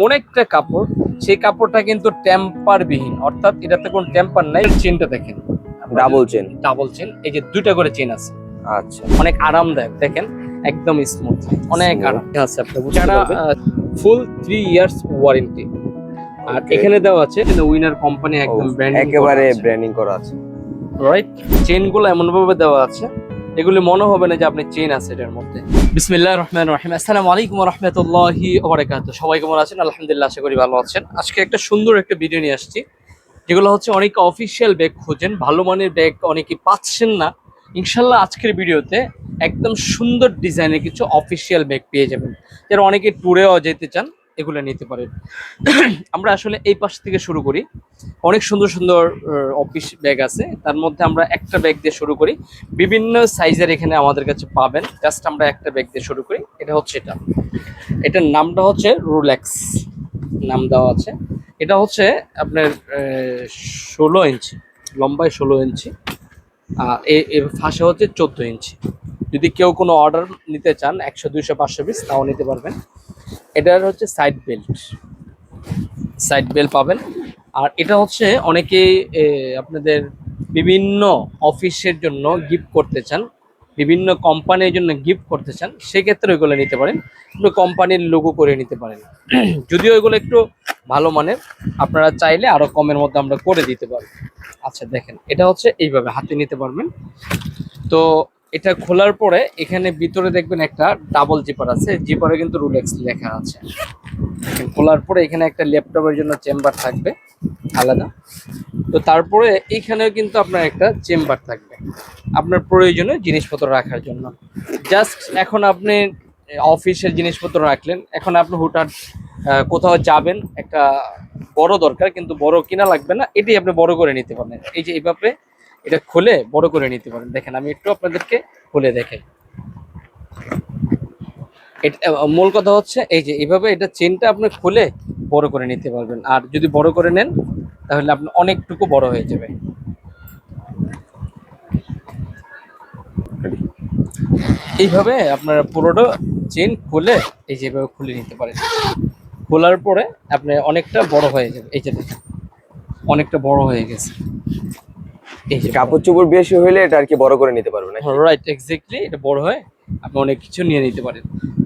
অনেকটা কাপড় সেই কাপড়টা কিন্তু টেম্পার বিহীন অর্থাৎ এটাতে কোনো টেম্পার নাই চেনটা দেখেন। ডাবল চেন ডাবল চেন এই যে দুইটা করে চেন আছে। আচ্ছা। অনেক আরামদায়ক দেখেন একদম স্মুথ অনেক। আরাম আছে আপনার বুঝতে যারা ফুল থ্রি ইয়ার্স ওয়ারেন্টি আর এখানে দেওয়া আছে উইনার কোম্পানি একদম ব্র্যান্ডিং একেবারে ব্র্যান্ডিং করা আছে। রাইট চেনগুলো এমন ভাবে দেওয়া আছে। এগুলি মনে হবে না যে আপনি চেন আছে এটার মধ্যে। বিসমিল্লাহ রহমান রহিম। আসসালামু আলাইকুম রহমতুল্লাহি ওবারাকাত সবাই কেমন আছেন? আলহামদুলিল্লাহ, আশা করি ভালো আছেন। আজকে একটা সুন্দর একটা ভিডিও নিয়ে আসছি, যেগুলো হচ্ছে অনেকে অফিসিয়াল ব্যাগ খোঁজেন, ভালো মানের ব্যাগ অনেকে পাচ্ছেন না। ইনশাল্লাহ আজকের ভিডিওতে একদম সুন্দর ডিজাইনের কিছু অফিসিয়াল ব্যাগ পেয়ে যাবেন। যারা অনেকে ট্যুরেও যেতে চান এগুলো নিতে পারেন। আমরা আসলে এই পাশ থেকে শুরু করি। অনেক সুন্দর সুন্দর অফিস ব্যাগ আছে। তার মধ্যে আমরা একটা ব্যাগ দিয়ে শুরু করি। বিভিন্ন সাইজের এখানে আমাদের কাছে পাবেন। জাস্ট আমরা একটা ব্যাগ দিয়ে শুরু করি। এটা হচ্ছে এটা। এটার নামটা হচ্ছে রোলেক্স নাম দেওয়া আছে। এটা হচ্ছে আপনার ষোলো ইঞ্চি লম্বায় ষোলো ইঞ্চি আর ফাঁসে হচ্ছে চোদ্দ ইঞ্চি যদি কেউ কোনো অর্ডার নিতে চান, একশো, দুইশো, পাঁচশো পিস তাও নিতে পারবেন। এটার হচ্ছে সাইড বেল্ট সাইড বেল্ট পাবেন। আর এটা হচ্ছে অনেকেই আপনাদের বিভিন্ন অফিসের জন্য গিফট করতে চান, বিভিন্ন কোম্পানির জন্য গিফট করতে চান, সেক্ষেত্রে ওইগুলো নিতে পারেন। আপনি কোম্পানির লোগো করে নিতে পারেন। যদিও ওইগুলো একটু ভালো মানের, আপনারা চাইলে আরও কমের মধ্যে আমরা করে দিতে পারব। আচ্ছা দেখেন, এটা হচ্ছে এইভাবে হাতে নিতে পারবেন। তো এটা খোলার পরে এখানে ভিতরে দেখবেন একটা ডাবল জিপার আছে জিপারে কিন্তু রুলেক্স লেখা আছে। খোলার পরে এখানে একটা ল্যাপটপের জন্য চেম্বার থাকবে, আলাদা। তো তারপরে এইখানেও কিন্তু আপনার একটা চেম্বার থাকবে, আপনার প্রয়োজনীয় জিনিসপত্র রাখার জন্য। জাস্ট এখন আপনি অফিসের জিনিসপত্র রাখলেন, এখন আপনি হুটহাট কোথাও যাবেন, একটা বড় দরকার, কিন্তু বড় কিনা লাগবে না এটি আপনি বড় করে নিতে পারেন এই যে এইভাবে এটা খুলে বড় করে নিতে পারেন। দেখেন, আমি একটু আপনাদেরকে খুলে দেখাই। এটা মূল কথা হচ্ছে এই যে, এইভাবে এটা চেনটা আপনি খুলে বড় করে নিতে পারবেন। আর যদি বড় করে নেন, তাহলে আপনি অনেকটুকু বড় হয়ে যাবে। এইভাবে আপনারা পুরোটা চেন খুলে এই যেভাবে খুলে নিতে পারেন। খোলার পরে আপনি অনেকটা বড় হয়ে যাবে। এই যে অনেকটা বড় হয়ে গেছে। কাপড় চোপড় বেশি হইলে এটা আর কি বড় করে নিতে পারবে না রাইট এক্স্যাক্টলি এটা বড় হয় আপনি অনেক কিছু নিয়ে নিতে পারেন।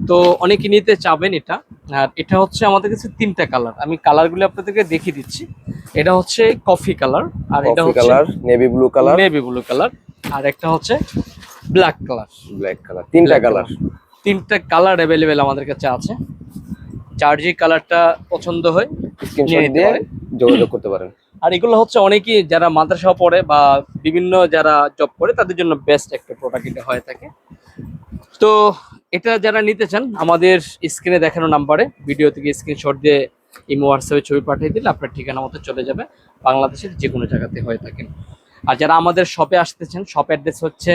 তো অনেকে নিতে চাবেন এটা আর এটা হচ্ছে আমাদের কাছে তিনটা কালার আমি কালারগুলো আপনাদেরকে দেখিয়ে দিচ্ছি। এটা হচ্ছে কফি কালার আর এটা হচ্ছে colour navy blue colour navy blue colour আর একটা হচ্ছে ব্ল্যাক কালার ব্ল্যাক কালার তিনটা কালার তিনটা কালার অ্যাভেলেবেল আমাদের কাছে আছে। যার যে কালারটা পছন্দ হয় স্ক্রিনশট দিয়ে যোগাযোগ করতে পারেন। আর এগুলো হচ্ছে অনেকেই যারা মাদ্রাসা পড়ে বা বিভিন্ন যারা জব করে, তাদের জন্য বেস্ট একটা প্রোডাক্ট এটা হয়ে থাকে। তো এটা যারা নিতে চান, আমাদের স্ক্রিনে দেখানো নাম্বারে ভিডিও থেকে স্ক্রিনশট দিয়ে ইমো হোয়াটসঅ্যাপে ছবি পাঠিয়ে দিলে আপনার ঠিকানা মতো চলে যাবে, বাংলাদেশের যে কোনো জায়গাতে হয়ে থাকেন আর যারা আমাদের শপে আসতেছেন শপ অ্যাড্রেস হচ্ছে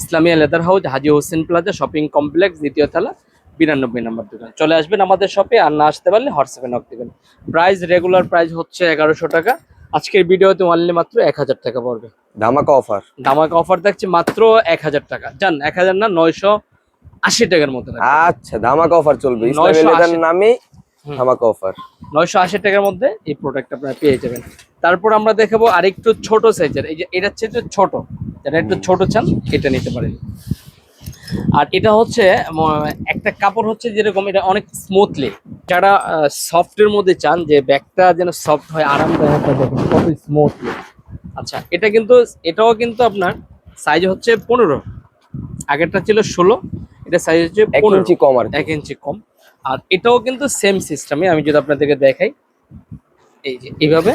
Islamia leather house Haji Hossain plaza shopping complex দ্বিতীয় তলা, বিরানব্বই নম্বর দোকান। চলে আসবেন আমাদের শপে আর না আসতে পারলে হোয়াটসঅ্যাপে নক দেবেন। প্রাইস রেগুলার প্রাইস হচ্ছে এগারোশো টাকা। আজকের ভিডিওতে অনলি মাত্র এক হাজার টাকা পড়বে। ধামাকা অফার ধামাকা অফার থাকছে মাত্র এক হাজার টাকা। জান এক হাজার না নয়শো আশি টাকার মতো আচ্ছা ধামাকা অফার চলবে। 980 ইসলামী নামে। ধামাকা অফার নয়শো আশি টাকার মধ্যে এই প্রোডাক্ট আপনারা পেয়ে যাবেন। তারপর আমরা দেখাবো আরেকটু ছোট সাইজের এই যে এটা হচ্ছে ছোট। যারা একটু ছোট চান এটা নিতে পারেন। আর এটা হচ্ছে একটা কাপড় হচ্ছে যেরকম এটা অনেক স্মুথলি যারা সফটের মধ্যে চান যে ব্যাগটা যেন সফট হয় আরামদায়ক দেখেন কত স্মুথলি আচ্ছা এটা কিন্তু এটাও কিন্তু আপনার সাইজ হচ্ছে পনেরো। আগেরটা ছিল ষোলো এটা সাইজ হচ্ছে এক ইঞ্চি কম আর এক ইঞ্চি কম। আর এটাও কিন্তু সেম সিস্টেমে আমি যদি আপনাদেরকে দেখাই। এই যে এইভাবে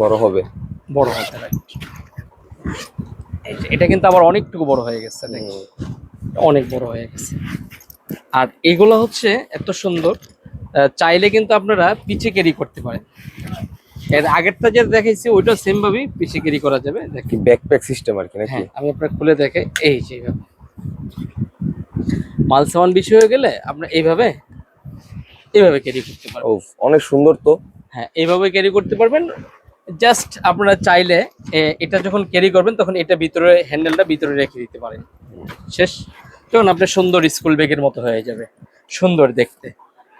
বড় হবে। বড় হতে লাগে এটা কিন্তু আবার অনেকটুকু বড় হয়ে গেছে অনেক বড় হয়ে গেছে। আর এগুলো হচ্ছে এত সুন্দর চাইলে কিন্তু আপনারা পিছে ক্যারি করতে পারেন। এর আগেরটা যেটা দেখাইছি ওইটাও সেম ভাবেই পিছে ক্যারি করা যাবে দেখেন কি ব্যাকপ্যাক সিস্টেম আর কি নাকি? হ্যাঁ আমি আপনার খুলে দেখে এই যে মাল সামান বেশি হয়ে গেলে আপনার এইভাবে এইভাবে ক্যারি করতে পারবেন। অনেক সুন্দর তো। হ্যাঁ এইভাবে ক্যারি করতে পারবেন। জাস্ট আপনারা চাইলে এটা যখন ক্যারি করবেন, তখন এটা ভিতরে হ্যান্ডেলটা ভিতরে রেখে দিতে পারেন। শেষ। তখন আপনার সুন্দর স্কুল ব্যাগের মতো হয়ে যাবে। সুন্দর দেখতে।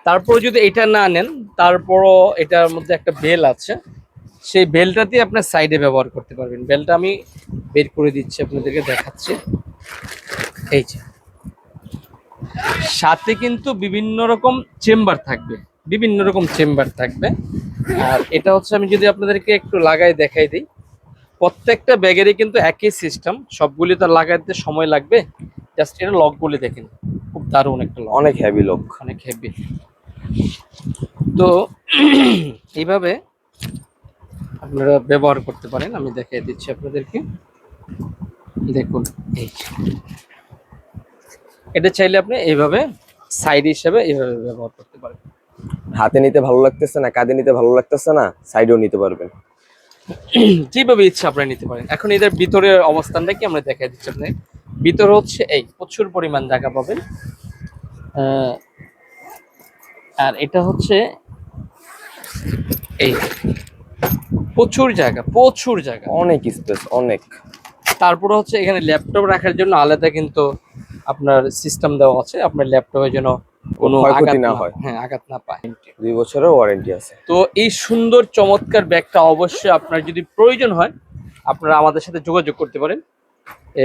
তারপরে যদি এটা না নেন, তারপরও এটার মধ্যে একটা বেল আছে। সেই বেলটা দিয়ে আপনার সাইডে ব্যবহার করতে পারবেন। বেলটা আমি বের করে দিচ্ছি, আপনাদেরকে দেখাচ্ছি। এই যে। সাথে কিন্তু বিভিন্ন রকম চেম্বার থাকবে। বিভিন্ন রকম চেম্বার থাকবে। আর এটা হচ্ছে আমি যদি আপনাদেরকে একটু লাগাই দেখাই দিই। প্রত্যেকটা ব্যাগেরই কিন্তু একই সিস্টেম সবগুলি তো লাগাইতে সময় লাগবে। জাস্ট এটা লকগুলি দেখেন খুব দারুণ একটা লক অনেক হেভি লক অনেক হেভি তো এইভাবে আপনারা ব্যবহার করতে পারেন আমি দেখিয়ে দিচ্ছি আপনাদেরকে। দেখুন এই এটা চাইলে আপনি এইভাবে সাইড হিসাবে এইভাবে ব্যবহার করতে পারেন। হাতে নিতে ভালো লাগতেছে না কাঁধে নিতে ভালো লাগতেছে না সাইডেও নিতে পারবেন। যেভাবে ইচ্ছা আপনারা নিতে পারেন। এখন এদের ভিতরে অবস্থানটা কি আমরা দেখাই দিচ্ছি আপনাকে ভিতরে হচ্ছে এই প্রচুর পরিমাণ জায়গা পাবেন। আর এটা হচ্ছে এই প্রচুর জায়গা প্রচুর জায়গা। অনেক স্পেস অনেক। তারপরে হচ্ছে এখানে ল্যাপটপ রাখার জন্য আলাদা কিন্তু আপনার সিস্টেম দেওয়া আছে। আপনার ল্যাপটপের জন্য কোনো আঘাত না হয়। হ্যাঁ আঘাত না পায়। দুই বছরের ওয়ারেন্টি আছে। তো এই সুন্দর চমৎকার ব্যাগটা অবশ্যই আপনার যদি প্রয়োজন হয় আপনারা আমাদের সাথে যোগাযোগ করতে পারেন।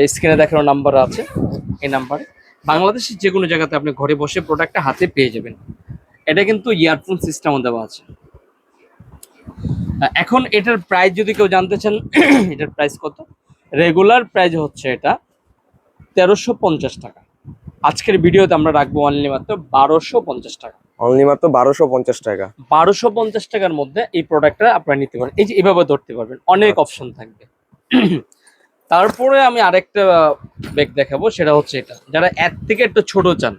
স্ক্রিনে দেখানো নাম্বার আছে এই নাম্বারে। বাংলাদেশের যে কোনো জায়গাতে আপনি ঘরে বসে প্রোডাক্টটা হাতে পেয়ে যাবেন। এটা কিন্তু ইয়ারফোন সিস্টেমও দেওয়া আছে। এখন এটার প্রাইস যদি কেউ জানতে চান এটার প্রাইস কত? রেগুলার প্রাইস হচ্ছে এটা তেরোশো পঞ্চাশ টাকা। আজকের ভিডিওতে আমরা রাখব অনলি মাত্র বারোশো পঞ্চাশ টাকা। অনলি মাত্র বারোশো পঞ্চাশ টাকা। বারোশো পঞ্চাশ টাকার মধ্যে এই প্রোডাক্টটা আপনারা নিতে পারেন। এই যে এভাবে ধরতে পারবেন অনেক আচ্ছা। অপশন থাকবে। তারপরে আমি আরেকটা ব্যাগ দেখাবো সেটা হচ্ছে এটা। যারা এর থেকে একটু ছোট চান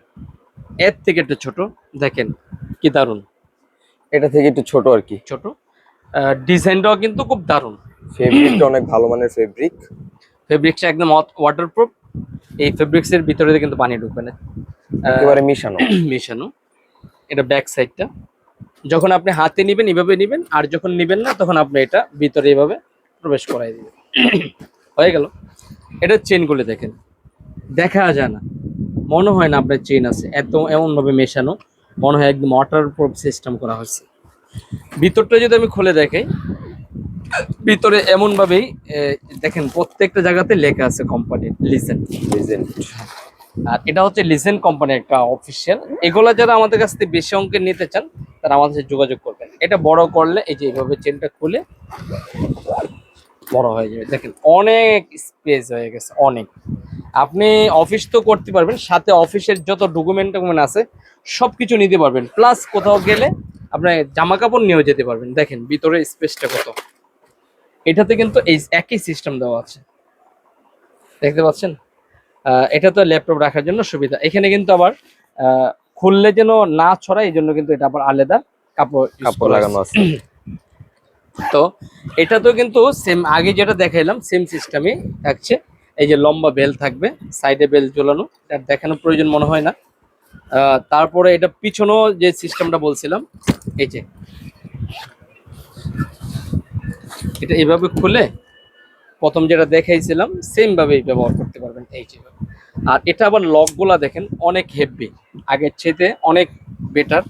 এর থেকে একটু ছোট দেখেন কি দারুণ এটা থেকে একটু ছোট আর কি। ছোট। ডিজাইনটাও কিন্তু খুব দারুণ। ফেব্রিকটা অনেক ভালো মানের ফেব্রিক ফেব্রিকটা একদম ওয়াটারপ্রুফ এই ফেব্রিক্সের ভিতরে কিন্তু পানি ঢুকবে না। একেবারে মিশানো। মেশানো। এটা ব্যাক সাইডটা যখন আপনি হাতে নেবেন এভাবে নেবেন আর যখন নেবেন না তখন আপনি এটা ভিতরে এভাবে প্রবেশ করাই দিবেন। হয়ে গেল। এটা চেনগুলো দেখেন। দেখা যায় না। মনে হয় না আপনার চেন আছে। এত এমনভাবে মেশানো। মনে হয় একদম ওয়াটার প্রুফ সিস্টেম করা হয়েছে। ভিতরটা যদি আমি খুলে দেখাই ভিতরে এমন ভাবেই দেখেন প্রত্যেকটা জায়গাতে লেখা আছে কোম্পানির লিসেন লেজেন্ড আর এটা হচ্ছে লিসেন কোম্পানির একটা অফিসিয়াল এগুলা যারা আমাদের কাছ থেকে বেশি অঙ্কের নিতে চান তারা আমাদের সাথে যোগাযোগ করবেন। এটা বড় করলে এই যে এইভাবে চেনটা খুলে বড় হয়ে যাবে। দেখেন অনেক স্পেস হয়ে গেছে অনেক। আপনি অফিস তো করতে পারবেন সাথে অফিসের যত ডকুমেন্ট টকুমেন্ট আছে সব কিছু নিতে পারবেন। প্লাস কোথাও গেলে আপনার জামা কাপড় নিয়েও যেতে পারবেন। দেখেন ভিতরে স্পেসটা কত। এটাতে কিন্তু এই একই সিস্টেম দেওয়া আছে। দেখতে পাচ্ছেন? এটা তো ল্যাপটপ রাখার জন্য সুবিধা। এখানে কিন্তু আবার খুললে যেন না ছড়ায় এই জন্য কিন্তু এটা আবার আলাদা কাপড় কাপড় লাগানো আছে। তো এটা তো কিন্তু সেম আগে যেটা দেখাইলাম সেম সিস্টেমে থাকছে। এই যে লম্বা বেল থাকবে সাইডে বেল ঝোলানো এটা দেখানোর প্রয়োজন মনে হয় না। আহ, তারপরে এটা পিছনেও যে সিস্টেমটা বলছিলাম এই যে এটা এইভাবে খুলে প্রথম যেটা দেখাইছিলাম সেম ভাবেই ব্যবহার করতে পারবেন এই যে। আর এটা আবার লকগুলা দেখেন অনেক হেভি আগের চেয়ে অনেক বেটার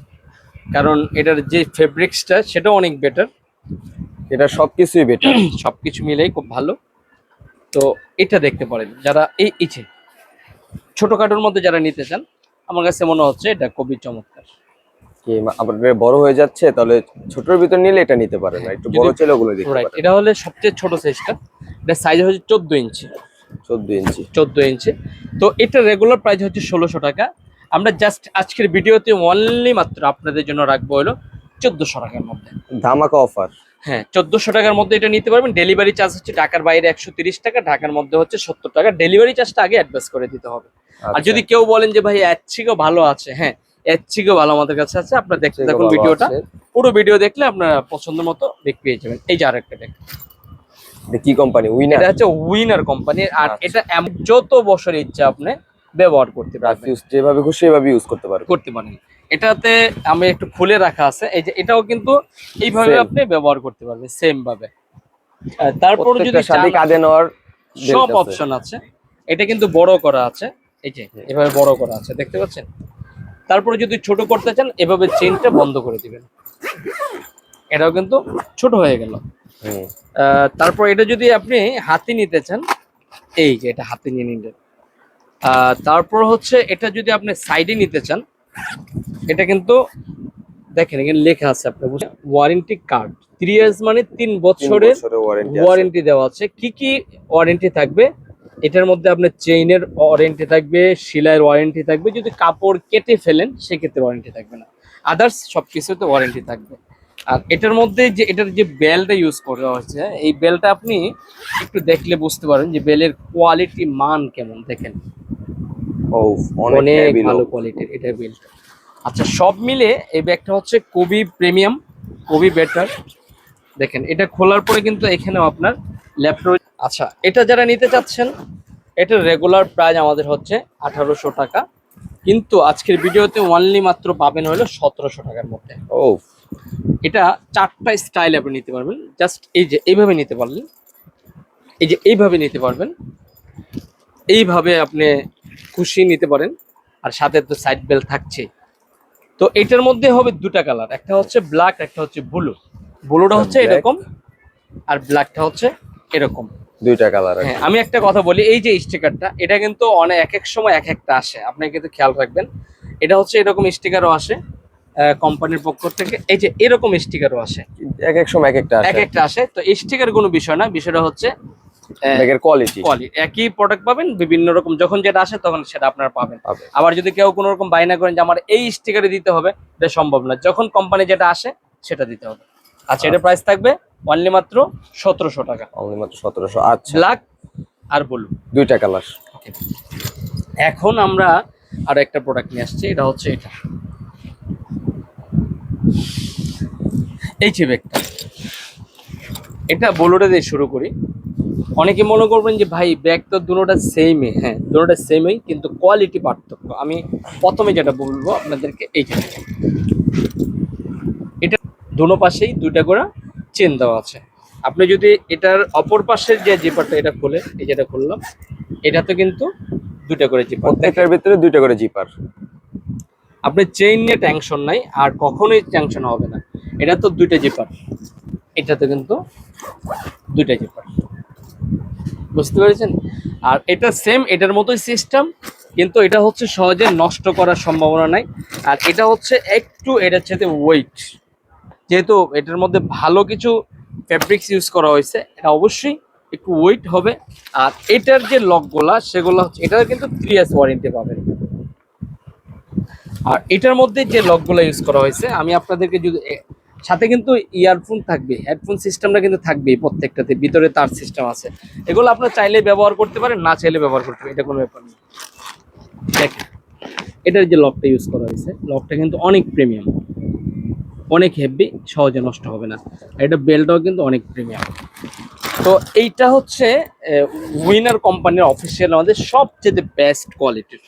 কারণ এটার যে ফেব্রিক্সটা সেটাও অনেক বেটার এটা সবকিছুই বেটার সবকিছু মিলেই খুব ভালো। তো এটা দেখতে পারেন যারা এই ইচ্ছে ছোটখাটোর মধ্যে যারা নিতে চান আমার কাছে মনে হচ্ছে এটা খুবই চমৎকার। কি আপনার বড় হয়ে যাচ্ছে তাহলে ছোটর ভিতর নিলে এটা নিতে পারেন একটু বড় ছেলে ওগুলো দিতে পারেন। এটা হলে সবচেয়ে ছোট সাইজটা এটা সাইজ হচ্ছে চোদ্দ ইঞ্চি। চোদ্দ ইঞ্চি। চোদ্দ ইঞ্চি। তো এটা রেগুলার প্রাইস হচ্ছে ষোলোশো টাকা। আমরা জাস্ট আজকের ভিডিওতে অনলি মাত্র আপনাদের জন্য রাখব হলো চোদ্দোশো টাকার মধ্যে। ধামাকা অফার হ্যাঁ চোদ্দোশো টাকার মধ্যে এটা নিতে পারবেন। ডেলিভারি চার্জ হচ্ছে ঢাকার বাইরে একশো তিরিশ টাকা ঢাকার মধ্যে হচ্ছে সত্তর টাকা। ডেলিভারি চার্জটা আগে অ্যাডভান্স করে দিতে হবে। আচ্ছা। আর যদি কেউ বলেন যে ভাই এর থেকেও ভালো আছে হ্যাঁ এর থেকেও ভালো আমাদের কাছে আছে। আপনার দেখতে ভিডিওটা। পুরো ভিডিও দেখলে আপনার পছন্দ মতো দেখ পেয়ে যাবেন। এই যে আরেকটা দেখ কি কোম্পানি উইনার এটা হচ্ছে উইনার কোম্পানি আর আচ্ছা। এটা যত বছর ইচ্ছা আপনি ব্যবহার করতে পারবেন। ইউজ যেভাবে খুশি সেভাবে ইউজ করতে পারবেন। করতে পারেন। এটাতে আমি একটু খুলে রাখা আছে। এই যে এটাও কিন্তু এইভাবে আপনি ব্যবহার করতে পারবেন সেম ভাবে। তারপরে যদি সাথে কাঁধে নেওয়ার সব অপশন আছে। এটা কিন্তু বড় করা আছে। এই যে এভাবে বড় করা আছে। দেখতে পাচ্ছেন? তারপরে যদি ছোট করতে চান এভাবে চেনটা বন্ধ করে দিবেন। এটাও কিন্তু ছোট হয়ে গেল। তারপর এটা যদি আপনি হাতি নিতে চান এই যে এটা হাতি নিয়ে নিলেন। তারপর হচ্ছে এটা যদি আপনি সাইডে নিতে চান এটা কিন্তু দেখেন এখানে লেখা আছে আপনার ওয়ারেন্টি কার্ড থ্রি ইয়ার্স মানে তিন বছরের ওয়ারেন্টি দেওয়া আছে। কি কি ওয়ারেন্টি থাকবে? এটার মধ্যে আপনার চেইনের ওয়ারেন্টি থাকবে সেলাইয়ের ওয়ারেন্টি থাকবে। যদি কাপড় কেটে ফেলেন সেক্ষেত্রে ওয়ারেন্টি থাকবে না। আদার্স সব কিছুতে ওয়ারেন্টি থাকবে। আর এটার মধ্যে যে এটার যে বেলটা ইউজ করা হয়েছে এই বেলটা আপনি একটু দেখলে বুঝতে পারেন যে বেলের কোয়ালিটি মান কেমন দেখেন। অনেক ভালো কোয়ালিটির এটা বেলটা আচ্ছা সব মিলে এই ব্যাগটা হচ্ছে কবি প্রিমিয়াম কবি বেটার দেখেন এটা খোলার পরে কিন্তু এখানেও আপনার ল্যাপটপ আচ্ছা এটা যারা নিতে চাচ্ছেন এটার রেগুলার প্রাইস আমাদের হচ্ছে আঠারোশো টাকা। কিন্তু আজকের ভিডিওতে ওনলি মাত্র পাবেন হলো সতেরোশো টাকার মধ্যে। ও এটা চারটা স্টাইল আপনি নিতে পারবেন। জাস্ট এই যে এইভাবে নিতে পারলেন এই যে এইভাবে নিতে পারবেন এইভাবে আপনি খুশি নিতে পারেন। আর সাথে তো সাইড বেল থাকছে। তো এটার মধ্যে হবে দুটা কালার একটা হচ্ছে ব্ল্যাক একটা হচ্ছে ব্লু ব্লুটা হচ্ছে এরকম আর ব্ল্যাকটা হচ্ছে এরকম। দুইটা কালার হ্যাঁ আমি একটা কথা বলি এই যে স্টিকারটা এটা কিন্তু অনেক এক এক সময় এক একটা আসে। আপনি কিন্তু খেয়াল রাখবেন। এটা হচ্ছে এরকম স্টিকারও আসে কোম্পানির পক্ষ থেকে। এই যে এরকম স্টিকারও আসে। এক এক সময় এক একটা এক একটা আসে। তো স্টিকার কোনো বিষয় না বিষয়টা হচ্ছে ব্যাগের কোয়ালিটি কোয়ালিটি একই প্রোডাক্ট পাবেন বিভিন্ন রকম যখন যেটা আসে তখন সেটা আপনারা পাবেন। পাবে আবার যদি কেউ কোনো রকম বায়না করেন যে আমার এই স্টিকারে দিতে হবে এটা সম্ভব না। যখন কোম্পানি যেটা আসে সেটা দিতে হবে। আচ্ছা এটা প্রাইস থাকবে? অনলি মাত্র সতেরোশো টাকা। অনলি মাত্র সতেরোশো আচ্ছা। ব্ল্যাক আর ব্লু দুইটা কালার এখন আমরা আরও একটা প্রোডাক্ট নিয়ে আসছি এটা হচ্ছে এটা। এই যে ব্যাগটা এটা বোলোটা দিয়ে শুরু করি। অনেকে মনে করবেন যে ভাই ব্যাগ তো দুটোটা সেমই হ্যাঁ দুটোটা সেমই কিন্তু কোয়ালিটি পার্থক্য। আমি প্রথমে যেটা বলব আপনাদেরকে এই যে এটা দুনো পাশেই দুইটা করে চেন দেওয়া আছে। আপনি যদি এটার অপর পাশের যে জিপারটা এটা খুলে এই যেটা খুললাম এটাতে কিন্তু দুইটা করে জিপার প্রত্যেকটার ভিতরে দুইটা করে জিপার আপনি চেইন নিয়ে টেনশন নাই আর কখনোই টেনশন হবে না। এটা তো দুইটা জিপার এটাতে কিন্তু দুইটা জিপার বুঝতে পেরেছেন? আর এটা সেম এটার মতোই সিস্টেম কিন্তু এটা হচ্ছে সহজে নষ্ট করার সম্ভাবনা নাই। আর এটা হচ্ছে একটু এটার সাথে ওয়েট যেহেতু এটার মধ্যে ভালো কিছু ফ্যাব্রিক্স ইউজ করা হয়েছে, এটা অবশ্যই একটু ওয়েট হবে। আর এটার যে লকগুলা, সেগুলো হচ্ছে এটার কিন্তু থ্রি ইয়ার্স ওয়ারেন্টি পাবেন। আর এটার মধ্যে যে লকগুলো ইউজ করা হয়েছে, আমি আপনাদেরকে যদি সাথে কিন্তু ইয়ারফোন থাকবে হেডফোন সিস্টেমটা কিন্তু থাকবেই প্রত্যেকটাতে, ভিতরে তার সিস্টেম আছে। এগুলো আপনার চাইলে ব্যবহার করতে পারেন, না চাইলে ব্যবহার করতে পারেন, এটা কোনো ব্যাপার না। দেখেন এটার যে লকটা ইউজ করা হয়েছে, লকটা কিন্তু অনেক প্রিমিয়াম অনেক হেভি সহজে নষ্ট হবে না। এটা বেলটাও কিন্তু অনেক প্রিমিয়াম তো এইটা হচ্ছে উইনার কোম্পানির অফিসিয়াল আমাদের সবচেয়ে বেস্ট কোয়ালিটির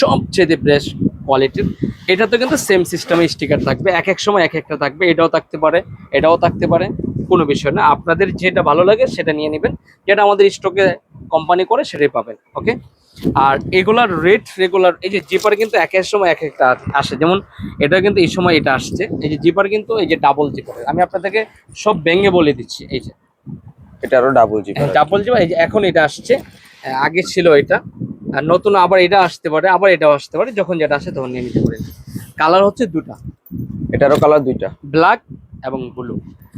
সবচেয়ে বেস্ট কোয়ালিটির এটা তো কিন্তু সেম সিস্টেমে স্টিকার থাকবে। এক এক সময় এক একটা থাকবে। এটাও থাকতে পারে, এটাও থাকতে পারে, কোনো বিষয় না। আপনাদের যেটা ভালো লাগে সেটা নিয়ে নেবেন। যেটা আমাদের স্টকে কোম্পানি করে সেটাই পাবেন ওকে আর এগুলার রেট রেগুলার এই যে জিপার কিন্তু এক এক সময় এক একটা আসে। যেমন এটা কিন্তু এই সময় এটা আসছে। এই যে জিপার কিন্তু এই যে ডাবল জিপার আমি আপনাদেরকে সব ভেঙে বলে দিচ্ছি এই যে। এটা আরও ডাবল জিপার ডাবল জিপার এই যে এখন এটা আসছে। আগে ছিল এটা। আর নতুন আবার এটা আসতে পারে আবার এটাও আসতে পারে। যখন যেটা আসে তখন নিয়ে নিতে পারেন। কালার হচ্ছে দুটা। এটারও কালার দুইটা। ব্ল্যাক এবং ব্লু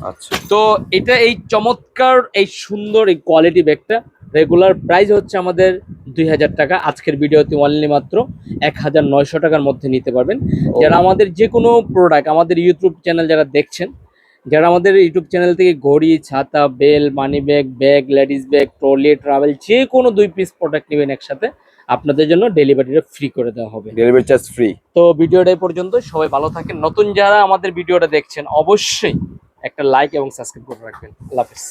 আচ্ছা। তো এটা এই চমৎকার এই সুন্দর এই কোয়ালিটি ব্যাগটা রেগুলার প্রাইস হচ্ছে আমাদের দুই হাজার টাকা। আজকের ভিডিওতে অনলি মাত্র এক হাজার নয়শো টাকার মধ্যে নিতে পারবেন। যারা আমাদের যে কোনো প্রোডাক্ট আমাদের ইউটিউব চ্যানেল যারা দেখছেন যারা আমাদের ইউটিউব চ্যানেল থেকে ঘড়ি ছাতা bell money bag bag ladies bag trolley travel যে কোনো দুই পিস প্রোডাক্ট নেবেন একসাথে আপনাদের জন্য ডেলিভারিটা ফ্রি করে দেওয়া হবে। ডেলিভারি চার্জ ফ্রি তো ভিডিওটা এই পর্যন্ত সবাই ভালো থাকেন। নতুন যারা আমাদের ভিডিওটা দেখছেন অবশ্যই একটা লাইক এবং সাবস্ক্রাইব করে রাখবেন। আল্লাহ হাফেজ।